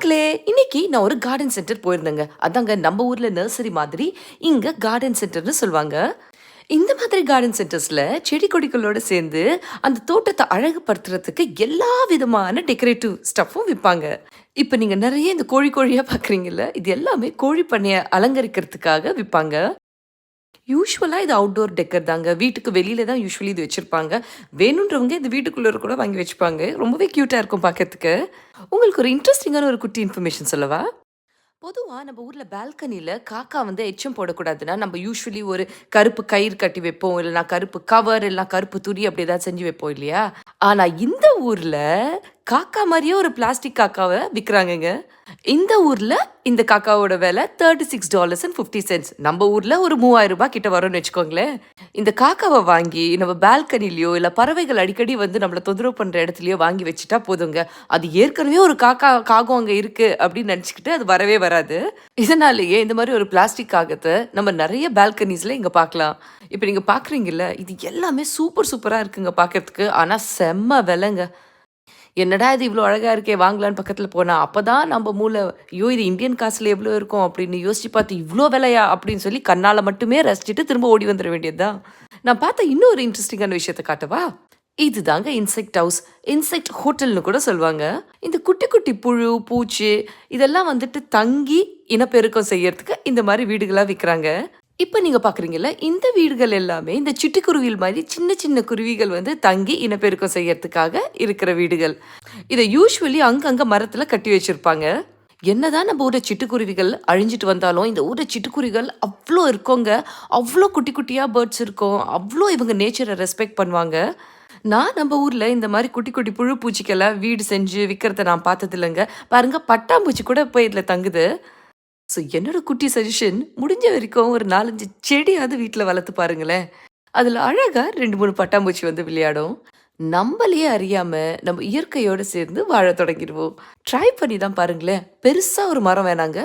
மக்களே இன்னைக்கு நான் ஒரு கார்டன் சென்டர் போயிருந்தேங்க. அதாங்க நம்ம ஊர்ல நர்சரி மாதிரி இங்க கார்டன் சென்டர்னு சொல்லுவாங்க. இந்த மாதிரி கார்டன் சென்டர்ஸில் செடி கொடிகளோட சேர்ந்து அந்த தோட்டத்தை அழகுபடுத்துறதுக்கு எல்லா விதமான டெக்கரேட்டிவ் ஸ்டஃப்பும் விற்பாங்க இப்போ நீங்கள் நிறைய இந்த கோழி கோழியாக பாக்குறீங்கல்ல இது எல்லாமே கோழி பண்ணையை அலங்கரிக்கிறதுக்காக விற்பாங்க யூஸ்வலாக இது அவுட்டோர் டெக்கர் தாங்க. வீட்டுக்கு வெளியில தான் யூஸ்வலி இது வச்சுருப்பாங்க. வேணுன்றவங்க இது வீட்டுக்குள்ளே கூட வாங்கி வச்சுப்பாங்க. ரொம்பவே க்யூட்டாக இருக்கும் பார்க்கறதுக்கு உங்களுக்கு ஒரு இன்ட்ரெஸ்டிங்கான ஒரு குட்டி இன்ஃபர்மேஷன் சொல்லவா? பொதுவாக நம்ம ஊரில் பால்கனியில் காக்கா வந்து எச்சம் போடக்கூடாதுன்னா நம்ம யூஸ்வலி ஒரு கருப்பு கயிறு கட்டி வைப்போம். இல்லைனா கருப்பு கவர் இல்லைனா கருப்பு துணி அப்படி ஏதாவது செஞ்சு வைப்போம் இல்லையா? ஆனால் இந்த ஊரில் காக்கா மாதிரியே ஒரு பிளாஸ்டிக் காக்காவை விற்கிறாங்கங்க இந்த ஊரில் இந்த காக்காவோட விலை thirty six dollars and fifty cents நம்ம ஊரில் ஒரு மூவாயிரம் ரூபாய் கிட்ட வரும்னு வச்சுக்கோங்களேன். இந்த காக்காவை வாங்கி நம்ம பால்கனிலையோ இல்லை பறவைகள் அடிக்கடி வந்து நம்மளை தொந்தரவு பண்ணுற இடத்துலையோ வாங்கி வச்சுட்டா போதுங்க. அது ஏற்கனவே ஒரு காக்கா காகம் அங்கே இருக்குது அப்படின்னு நினச்சிக்கிட்டு அது வரவே வராது. இதனாலேயே இந்த மாதிரி ஒரு பிளாஸ்டிக் காகத்தை நம்ம நிறைய பால்கனிஸில் இங்கே பார்க்கலாம். இப்போ நீங்கள் பார்க்குறீங்கல்ல இது எல்லாமே சூப்பர் சூப்பராக இருக்குங்க பார்க்கறதுக்கு. ஆனால் செம்ம விலைங்க. என்னடா இது இவ்வளோ அழகாக இருக்கே வாங்கலான்னு பக்கத்தில் போனால் அப்போ தான் நம்ம மூளை ஐயோ இது இந்தியன் காசில் எவ்வளோ இருக்கும் அப்படின்னு யோசிச்சு பார்த்து இவ்வளோ விலையா அப்படின்னு சொல்லி கண்ணால் மட்டுமே ரசிச்சுட்டு திரும்ப ஓடி வந்துட வேண்டியதுதான். நான் பார்த்த இன்னொரு இன்ட்ரெஸ்டிங்கான விஷயத்தை காட்டவா? இதுதாங்க இன்செக்ட் ஹவுஸ் இன்செக்ட் ஹோட்டல்னு கூட சொல்லுவாங்க. இந்த குட்டி குட்டி புழு பூச்சி இதெல்லாம் வந்துட்டு தங்கி இனப்பெருக்கம் செய்யறதுக்கு இந்த மாதிரி வீடுகளாக விற்கிறாங்க இப்போ நீங்கள் பார்க்குறீங்கல்ல இந்த வீடுகள் எல்லாமே இந்த சிட்டுக்குருவியில் மாதிரி சின்ன சின்ன குருவிகள் வந்து தங்கி இனப்பெருக்கம் செய்யறதுக்காக இருக்கிற வீடுகள். இதை யூஸ்வலி அங்கங்கே மரத்தில் கட்டி வச்சுருப்பாங்க. என்னதான் நம்ம ஊரில் சிட்டுக்குருவிகள் அழிஞ்சிட்டு வந்தாலும் இந்த ஊரில் சிட்டுக்குருவிகள் அவ்வளோ இருக்கோங்க. அவ்வளோ குட்டி குட்டியாக பேர்ட்ஸ் இருக்கும். அவ்வளோ இவங்க நேச்சரை ரெஸ்பெக்ட் பண்ணுவாங்க. நான் நம்ம ஊரில் இந்த மாதிரி குட்டி குட்டி புழு பூச்சிக்கெல்லாம் வீடு செஞ்சு விற்கிறத நான் பார்த்ததில்லைங்க. பாருங்கள் பாருங்க பட்டாம்பூச்சி கூட போய் இதில் தங்குது. ஸோ என்னோட குட்டி சஜஷன் முடிஞ்ச வரைக்கும் ஒரு நாலஞ்சு செடியாவது வீட்டில் வளர்த்து பாருங்களேன். அதில் அழகாக ரெண்டு மூணு பட்டாம்பூச்சி வந்து விளையாடும். நம்மளையே அறியாமல் நம்ம இயற்கையோடு சேர்ந்து வாழ தொடங்கிடுவோம். ட்ரை பண்ணி தான் பாருங்களேன். பெருசாக ஒரு மரம் வேணாங்க.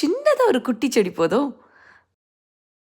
சின்னதாக ஒரு குட்டி செடி போதும்.